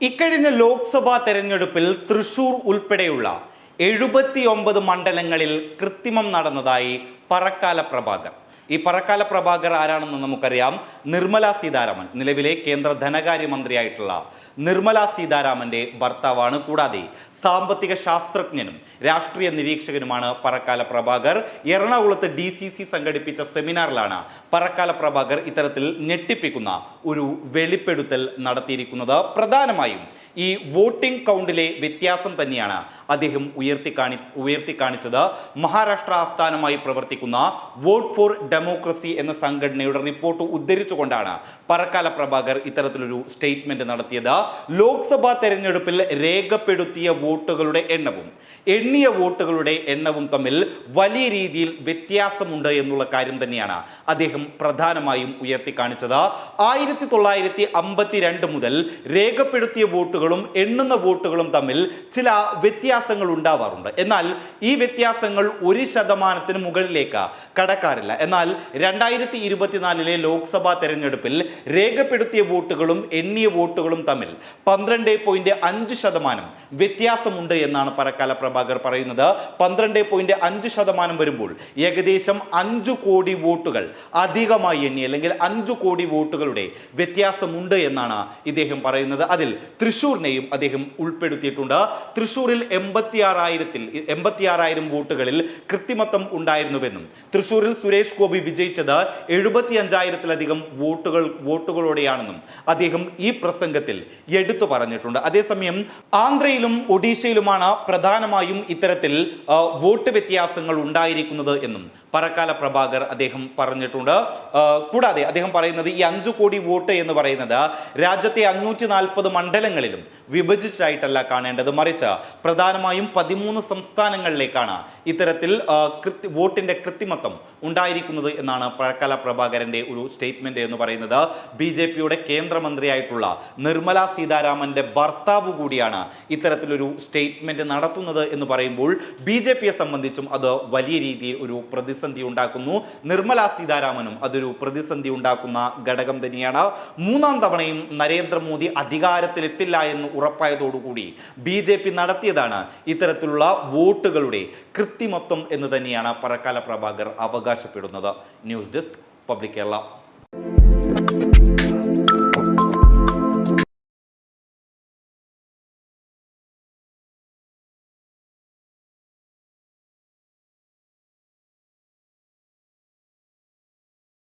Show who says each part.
Speaker 1: ഇക്കഴിഞ്ഞ ലോക്സഭാ തെരഞ്ഞെടുപ്പിൽ തൃശൂർ ഉൾപ്പെടെയുള്ള എഴുപത്തിയൊമ്പത് മണ്ഡലങ്ങളിൽ കൃത്രിമം നടന്നതായി പറക്കാല പ്രഭാകർ. ഈ പറക്കാല പ്രഭാകർ ആരാണെന്ന് നമുക്കറിയാം. നിർമ്മല സീതാരാമൻ നിലവിലെ കേന്ദ്ര ധനകാര്യമന്ത്രിയായിട്ടുള്ള നിർമ്മല സീതാരാമന്റെ ഭർത്താവാണ്. കൂടാതെ സാമ്പത്തിക ശാസ്ത്രജ്ഞനും രാഷ്ട്രീയ നിരീക്ഷകനുമാണ് പറക്കാല പ്രഭാകർ. എറണാകുളത്ത് ഡി സി സി സംഘടിപ്പിച്ച സെമിനാറിലാണ് പറക്കാല പ്രഭാകർ ഇത്തരത്തിൽ ഞെട്ടിപ്പിക്കുന്ന ഒരു വെളിപ്പെടുത്തൽ നടത്തിയിരിക്കുന്നത്. പ്രധാനമായും ഈ വോട്ടിംഗ് കൗണ്ടിലെ വ്യത്യാസം തന്നെയാണ് അദ്ദേഹം ഉയർത്തി കാണി ഉയർത്തി കാണിച്ചത്. മഹാരാഷ്ട്ര ആസ്ഥാനമായി പ്രവർത്തിക്കുന്ന വോട്ട് ഫോർ ഡെമോക്രസി എന്ന സംഘടനയുടെ റിപ്പോർട്ട് ഉദ്ധരിച്ചുകൊണ്ടാണ് പറക്കാല പ്രഭാകർ ഇത്തരത്തിലൊരു സ്റ്റേറ്റ്മെന്റ് നടത്തിയത്. ലോക്സഭാ തെരഞ്ഞെടുപ്പിൽ രേഖപ്പെടുത്തിയ വോട്ടുകളുടെ എണ്ണവും എണ്ണിയ വോട്ടുകളുടെ എണ്ണവും തമ്മിൽ വലിയ രീതിയിൽ വ്യത്യാസമുണ്ട് എന്നുള്ള കാര്യം തന്നെയാണ് അദ്ദേഹം പ്രധാനമായും ഉയർത്തിക്കാണിച്ചത്. ആയിരത്തി തൊള്ളായിരത്തി അമ്പത്തിരണ്ട് മുതൽ രേഖപ്പെടുത്തിയ വോട്ടുകളും എണ്ണുന്ന വോട്ടുകളും തമ്മിൽ ചില വ്യത്യാസങ്ങൾ ഉണ്ടാവാറുണ്ട്. എന്നാൽ ഈ വ്യത്യാസങ്ങൾ ഒരു ശതമാനത്തിന് മുകളിലേക്ക് കടക്കാറില്ല. എന്നാൽ രണ്ടായിരത്തി ഇരുപത്തിനാലിലെ ലോക്സഭാ തെരഞ്ഞെടുപ്പിൽ രേഖപ്പെടുത്തിയ വോട്ടുകളും എണ്ണിയ വോട്ടുകളും തമ്മിൽ പന്ത്രണ്ട് പോയിന്റ് അഞ്ച് ശതമാനം വ്യത്യാസമുണ്ട് എന്നാണ് പരക്കാല പ്രഭാകർ പറയുന്നത്. പന്ത്രണ്ട് പോയിന്റ് അഞ്ച് ശതമാനം വരുമ്പോൾ ഏകദേശം അഞ്ചു കോടി വോട്ടുകൾ അധികമായി എണ്ണി അല്ലെങ്കിൽ അഞ്ചു കോടി വോട്ടുകളുടെ വ്യത്യാസമുണ്ട് എന്നാണ് ഇദ്ദേഹം പറയുന്നത്. അതിൽ തൃശൂരിനെയും അദ്ദേഹം ഉൾപ്പെടുത്തിയിട്ടുണ്ട്. തൃശൂരിൽ എൺപത്തിയാറായിരത്തിൽ എൺപത്തിയാറായിരം വോട്ടുകളിൽ കൃത്രിമത്വം ഉണ്ടായിരുന്നുവെന്നും തൃശൂരിൽ സുരേഷ് ഗോപി വിജയിച്ചത് എഴുപത്തി അഞ്ചായിരത്തിലധികം വോട്ടുകൾ വോട്ടുകളോടെയാണെന്നും അദ്ദേഹം ഈ പ്രസംഗത്തിൽ എടുത്തു പറഞ്ഞിട്ടുണ്ട്. അതേസമയം ആന്ധ്രയിലും ഒഡീഷയിലുമാണ് പ്രധാനമായും ഇത്തരത്തിൽ വോട്ട് വ്യത്യാസങ്ങൾ ഉണ്ടായിരിക്കുന്നത് എന്നും പറക്കാല പ്രഭാകർ അദ്ദേഹം പറഞ്ഞിട്ടുണ്ട്. കൂടാതെ അദ്ദേഹം പറയുന്നത് ഈ അഞ്ചു കോടി വോട്ട് എന്ന് പറയുന്നത് രാജ്യത്തെ അഞ്ഞൂറ്റി നാൽപ്പത് മണ്ഡലങ്ങളിലും വിഭജിച്ചായിട്ടല്ല കാണേണ്ടത്. മറിച്ച് പ്രധാനമായും പതിമൂന്ന് സംസ്ഥാനങ്ങളിലേക്കാണ് ഇത്തരത്തിൽ കൃത്യ- വോട്ടിന്റെ കൃത്രിമത്വം ഉണ്ടായിരിക്കുന്നത് എന്നാണ് പറക്കാല പ്രഭാകരന്റെ ഒരു സ്റ്റേറ്റ്മെന്റ് എന്ന് പറയുന്നത്. ബി ജെ പിയുടെ കേന്ദ്രമന്ത്രിയായിട്ടുള്ള നിർമ്മല സീതാരാമന്റെ ഭർത്താവ് കൂടിയാണ് ഇത്തരത്തിലൊരു സ്റ്റേറ്റ്മെന്റ് നടത്തുന്നത് എന്ന് പറയുമ്പോൾ ബി ജെ പിയെ സംബന്ധിച്ചും അത് വലിയ രീതിയിൽ ഒരു പ്രതിസന്ധി ഉണ്ടാക്കുന്നു. നിർമ്മല സീതാരാമനും അതൊരു പ്രതിസന്ധി ഉണ്ടാക്കുന്ന ഘടകം തന്നെയാണ്. മൂന്നാം തവണയും നരേന്ദ്രമോദി അധികാരത്തിലെത്തില്ല എന്ന് ഉറപ്പായതോടുകൂടി ബി ജെ പി നടത്തിയതാണ് ഇത്തരത്തിലുള്ള വോട്ടുകളുടെ കൃത്രിമത്വം എന്ന് തന്നെയാണ് പറക്കാല പ്രഭാകർ അവകാശപ്പെടുന്നത്. News desk public Kerala.